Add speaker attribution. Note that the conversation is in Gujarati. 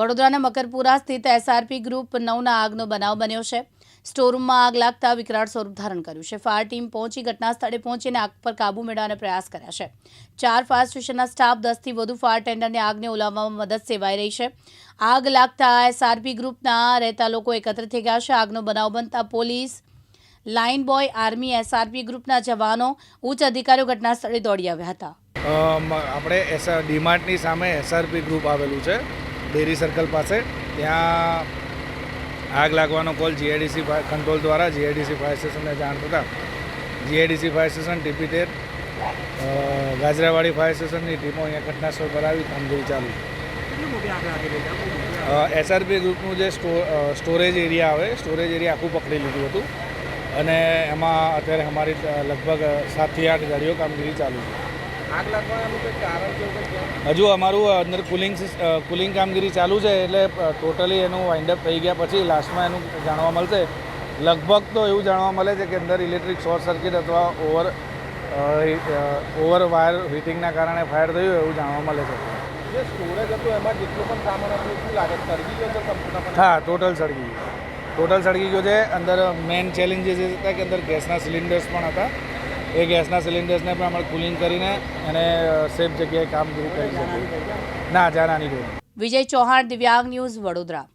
Speaker 1: વડોદરાના મકરપુરા સ્થિત એસઆરપી ગ્રુપ નવના આગનો બનાવ બન્યો છે. સ્ટોરરૂમમાં આગ લાગતા વિકરાળ સ્વરૂપ ધારણ કર્યું છે. ફાયર ટીમ પહોંચી ઘટના સ્થળે પહોંચીને આગ પર કાબુ મેળવવાનો પ્રયાસ કર્યા છે. ચાર ફાયર સ્ટેશનના સ્ટાફ દસથી વધુ ફાયર ટેન્ડરને આગને ઓલાવવામાં મદદ સેવાઈ રહી છે. આગ લાગતા એસઆરપી ગ્રુપના રહેતા લોકો એકત્ર થઈ ગયા છે. આગનો બનાવ બનતા police, line boy, army SRP ગ્રુપના જવાનો, ઉચ્ચ અધિકારીઓ ઘટના સ્થળે દોડી આવ્યા હતા.
Speaker 2: આપણે ડીમાર્ટની સામે એસઆરપી ગ્રુપ આવેલું છે. ડેરી સર્કલ પાસે. ત્યાં આગ લાગવાનો કોલ જીઆઈડીસી કંટ્રોલ દ્વારા જીઆઈડીસી ફાયર સ્ટેશનને જાણ થતાં જીઆઈડીસી ફાયર સ્ટેશન ટીપી તેર ગાજરાવાડી ફાયર સ્ટેશનની ટીમો અહીંયા ઘટનાસ્થળ પર આવી કામગીરી ચાલુ. એસઆરપી ગ્રુપનું જે સ્ટોરેજ એરિયા આવે સ્ટોરેજ એરિયા આખું પકડી લીધું હતું. અને એમાં અત્યારે અમારી લગભગ સાતથી આઠ ગાડીઓ કામગીરી ચાલુ છે. હજુ અમારું અંદર કુલિંગ કુલિંગ કામગીરી ચાલુ છે એટલે ટોટલી એનું વાઇન્ડઅપ થઈ ગયા પછી લાસ્ટમાં એનું જાણવા મળશે. લગભગ તો એવું જાણવા મળે છે કે અંદર ઇલેક્ટ્રિક શોર્ટ સર્કિટ અથવા ઓવર ઓવર વાયર હીટિંગના કારણે ફાયર થયું એવું જાણવા મળે છે.
Speaker 3: જે સ્ટોરેજ હતું એમાં જેટલું પણ સામાન હતું શું લાગે સળગી ગયો
Speaker 2: હા ટોટલ સળગી ગયું. ટોટલ સળગી ગયું છે. અંદર મેઇન ચેલેન્જીસ એ હતા કે અંદર ગેસના સિલિન્ડર્સ પણ હતા. એ ગેસના સિલિન્ડર્સને પણ આપણે કુલિંગ કરીને અને સેફ જગ્યાએ કામગીરી કરી શકીએ. ના જાનાની કોઈ
Speaker 1: વિજય ચૌહાણ, દિવ્યાંગ ન્યૂઝ વડોદરા.